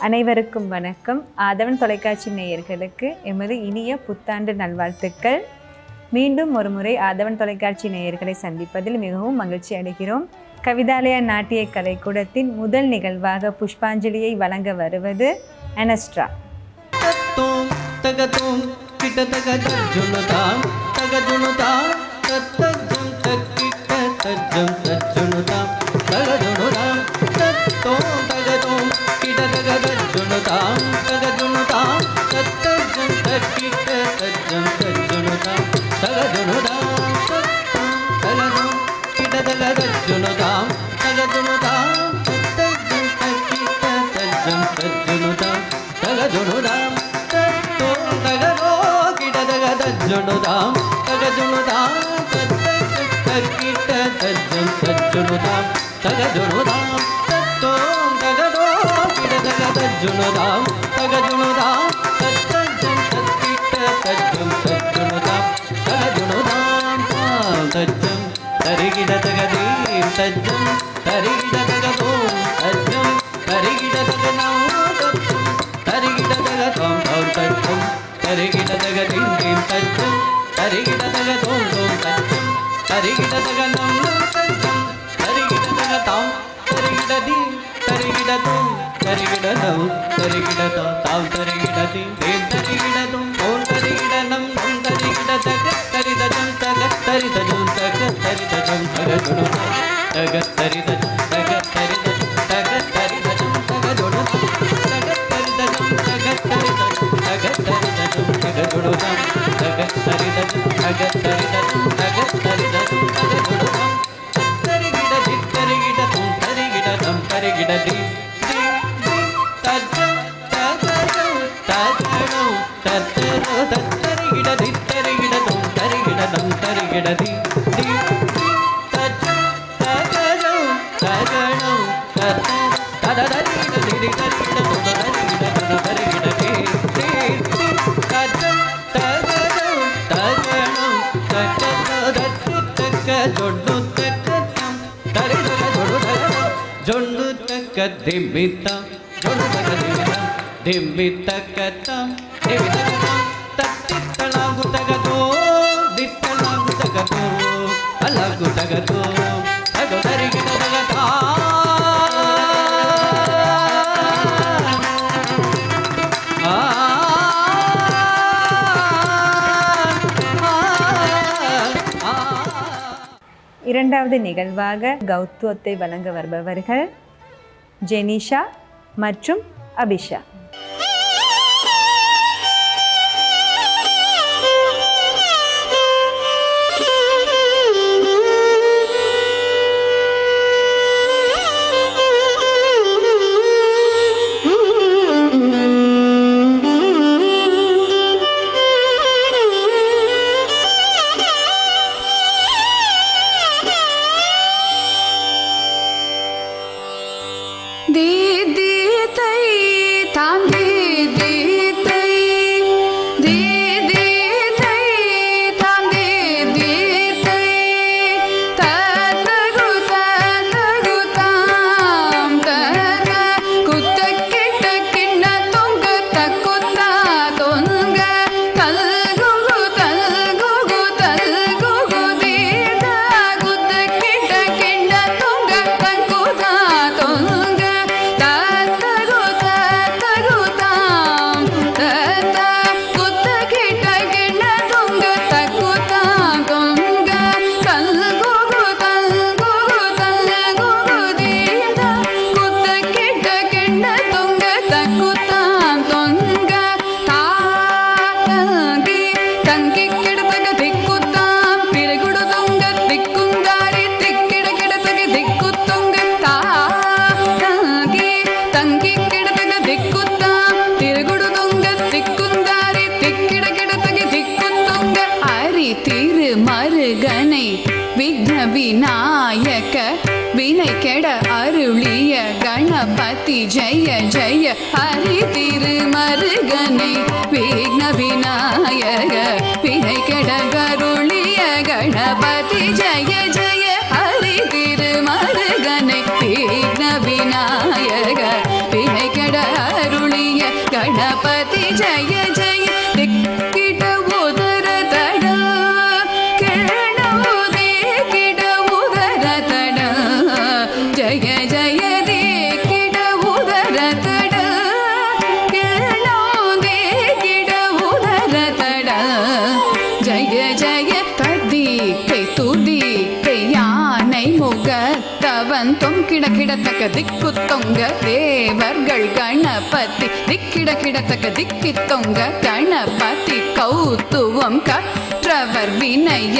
அனைவருக்கும் வணக்கம். ஆதவன் தொலைக்காட்சி நேயர்களுக்கு எமது இனிய புத்தாண்டு நல்வாழ்த்துக்கள். மீண்டும் ஒரு முறை ஆதவன் தொலைக்காட்சி நேயர்களை சந்திப்பதில் மிகவும் மகிழ்ச்சி அடைகிறோம். கவிதாலய நாட்டிய கலைக்கூடத்தின் முதல் நிகழ்வாக புஷ்பாஞ்சலியை வழங்க வருவது அனஸ்ட்ரா. தத்தோம் தகதோம் கிட்ட தக தஜ்ஜுனுதாம் தகஜுனுதாம் தத்தஜ்ஜும் தக்கிட்ட தஜ்ஜும் தஜ்ஜுனுதாம் தகஜுனுதாம் தத்தோம் தகதோம் கிட்ட தக தஜ்ஜுனுதாம் தகஜுனுதாம் தத்தஜ்ஜும் தக்கிட்ட தஜ்ஜும் தஜ்ஜுனுதாம் తజ్జునుదాం తగజునుదాం తక్కిట తజ్జం తజ్జునుదాం తగజునుదాం తత్తోం తగదో పిడదగ తజ్జునుదాం తగజునుదాం తజ్జం తక్కిట తజ్జం తజ్జునుదాం తగజునుదాం తజ్జం తరిగిడ తగదీ తజ్జం తరిగిడ తగదో తజ్జం తరిగిడ తగనా తరిగిడ తగతం తజ్జం తరిగిడ తగదీ తజ్జం ಹರಿಗಿಡದಗ ದೋಲ್ ದೋಲ್ ತಂಚಂ ಹರಿಗಿಡದಗ ನಂ ನಂ ತಂಚಂ ಹರಿಗಿಡದಗ ತಾವ್ ತರಿಗಿಡದಿ ತರಿಗಿಡದು ತರಿಗಿಡದವು ತರಿಗಿಡದ ತಾವ್ ತರಿಗಿಡದಿ ದೇವ್ ತರಿಗಿಡದು ಓಲ್ ತರಿಗಿಡ ನಂ ನಂ ತರಿಗಿಡದಗ ತರಿದ ಜಂತಗ ತರಿದ ಜಂತಗ ತರಿದ ಜಂತಗ ತುಡುಗ ತಗ ತರಿದ ಜಂತಗ ಗಿಡದಿ ಜೊಡ್ಡು ತಕ್ಕ ಜೊಡ್ಡು ತಕ್ಕ ದಿಮ್ಮಿತ ಜೊಡ್ಡು ತಕ್ಕ ದಿಮ್ಮಿತ ದಿಮ್ಮಿತ ಕತ್ತ ದಿಮ್ಮಿತ இரண்டாவது நிகழ்வாக கௌத்துவத்தை வழங்க வருபவர்கள் ஜெனிஷா மற்றும் அபிஷா. கெட அருளிய கணபதி ஜெய ஜெய ஹரி திருமருகனை. விக்ன விநாயக பிணை கெட கருளிய கணபதி ஜெய கண்தொம் கிடக்கிடத்தக்க திக்கு தொங்க தேவர்கள் கணபதி. திக்கிட கிடத்தக்க திக்கி தொங்க கணபதி கௌத்துவம் கற்றவர் வினய.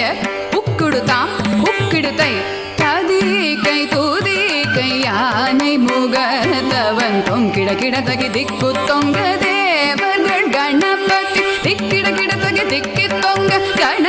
உக்குடுதாம் உக்கிடுதை கதிகை துதிகை யானை முகத்தவன் தொங்கிட கிடத்தகி திக்கு தொங்க தேவர்கள் கணபதி. திக்கிட கிடத்தகி திக்கி தொங்க கண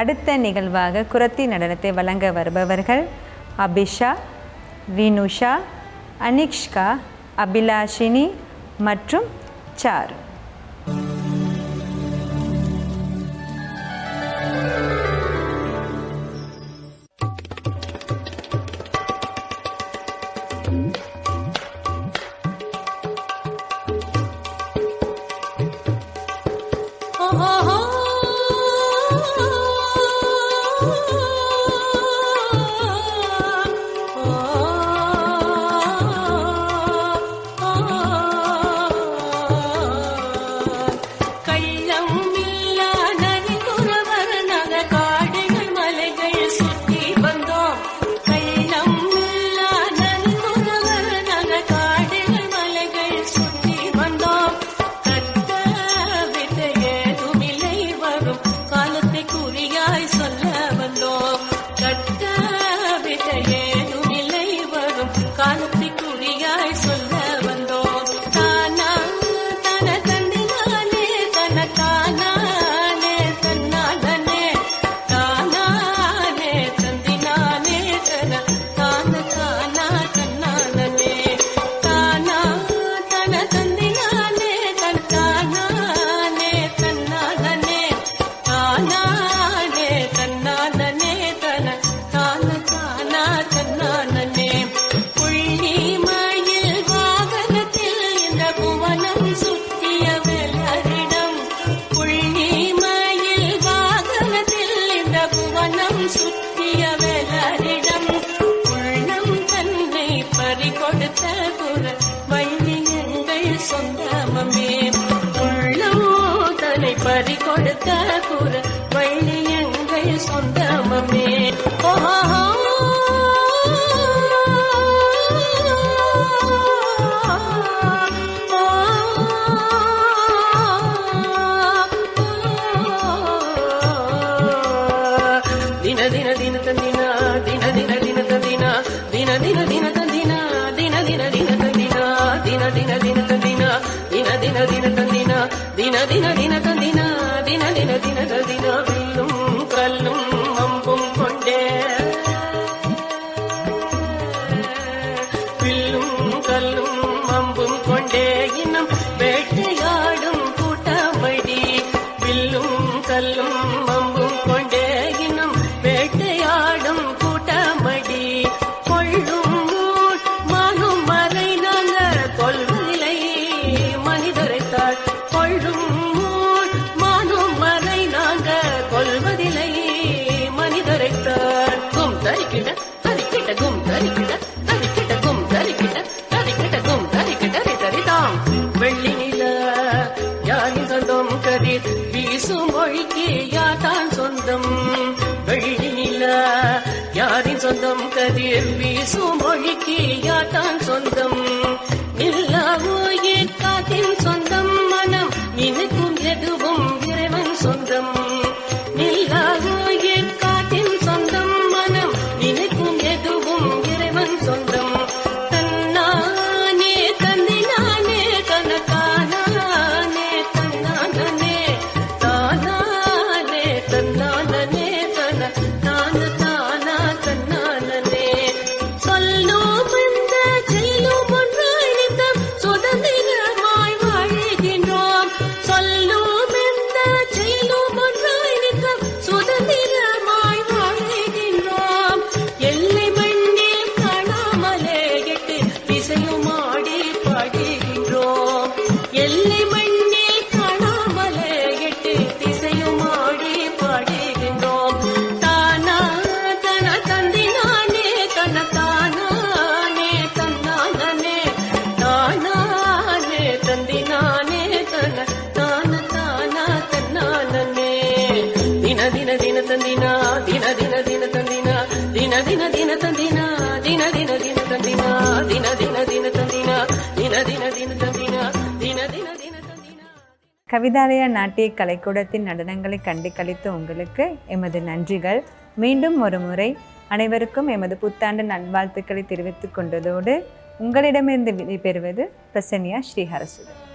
அடுத்த நிகழ்வாக குரத்தி நடனத்தை வழங்க வருபவர்கள் அபிஷா வினுஷா அனிஷ்கா அபிலாஷினி மற்றும் சாரு. சொந்தம் கதிர் வீசும் மொழிக்கு யாத்தான் சொந்தம். நில்லாவோயே காத்தின் சொந்தம் மனம் நினைக்கும் எதுவும் இறைவன் சொந்தம். தின கவிதாலய நாட்டிய கலைக்கூடத்தின் நடனங்களை கண்டு கழித்த உங்களுக்கு எமது நன்றிகள். மீண்டும் ஒரு முறை அனைவருக்கும் எமது புத்தாண்டு நல்வாழ்த்துக்களை தெரிவித்துக் கொண்டதோடு உங்களிடமிருந்து விடைபெறுவது பிரசன்யா ஸ்ரீஹரசுதன்.